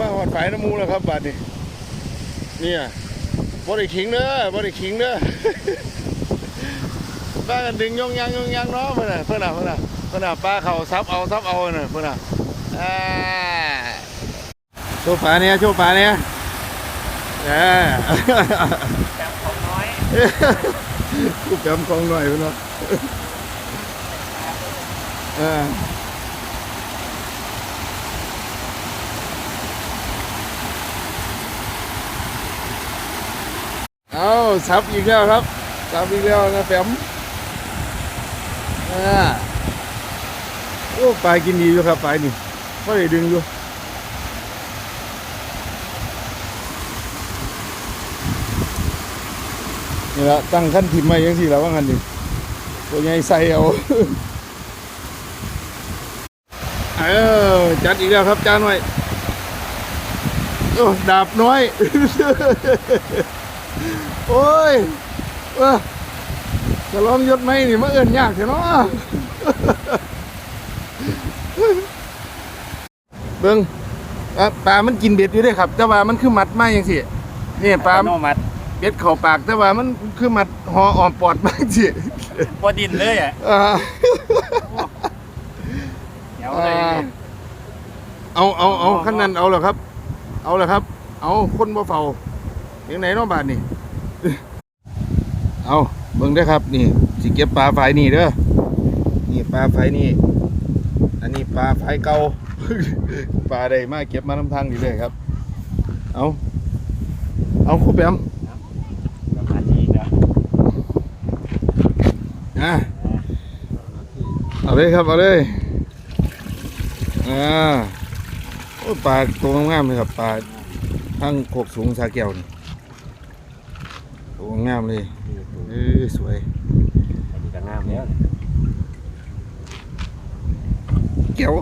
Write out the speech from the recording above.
มาหอดฝายน้ำมูแล้วครับบาดนี้เนี่ยบ่ได้ขิงเด้อบ่ได้ขิงเด้อป้ากันดึงยองยังยองยังเนาะเพื่อนน่ะเพื่อนน่ะเพื่อนน่ะเพื่อนน่ะป้าเขาซับเอาซับเอาน่ะเพื่อนน่ะอ่าโชว์ฝาเนี่ยโชว์ฝาเนี่ยเออจับของน้อยกูแปมของน่อยเพื่อนเนาะ เอาซับอีกแล้วครับซับอีกแล้วนะแปมอ่าโอ้ปลากินดีอยู่ครับปลานี่ก็ได้ดึงอยู่นี่ละตั้งขั้นถิ่มมาอย่างสี่แล้วว่างันดิตัวใหญ่ใส่เอาเออจัดอีกแล้วครับจานหน่อยโอ้ดาบน้อย โอ้ย เออจะลองยศไหมนี่มาเอินยากเถอะเนาะเบิ้งอะปลามันกินเบ็ดอยู่เด้วยครับ แต่ว่ามันคือมัดมาอย่างสินี่ปลาโนมัดเบ็ดเข่าปากแต่ว่ามันคือมัดหออ่อมปอดมากสิพอดินเลยอะอ่าเดี๋ยวเลยเอาเอาเอาขั้นนั้นเอาเหรอครับ เอาเหรอครับ เอาคนบ่เฝ้าอ ย่างไหนเนาะบาทนี่ เอาเบิ่งได้อครับ นี่สิเก็บปลาไฟนี่เด้อ นี่ปลาไฟนี่ อันนี้ปลาไฟเก่า ปลาได้มาเก็บมาน้ำทางนี่เลยครับ เอาเอาครูแปมอันนี้เดี๋ยวอะเอาเลยครับ เอาเลยอ่าโอ้ยปลาตัวงามๆเลยครับปลาทั้งโคกสูงสาแก้วนี่ ตัวงามเลยเออสวยอันนี้ก็งามแล้วแก้ว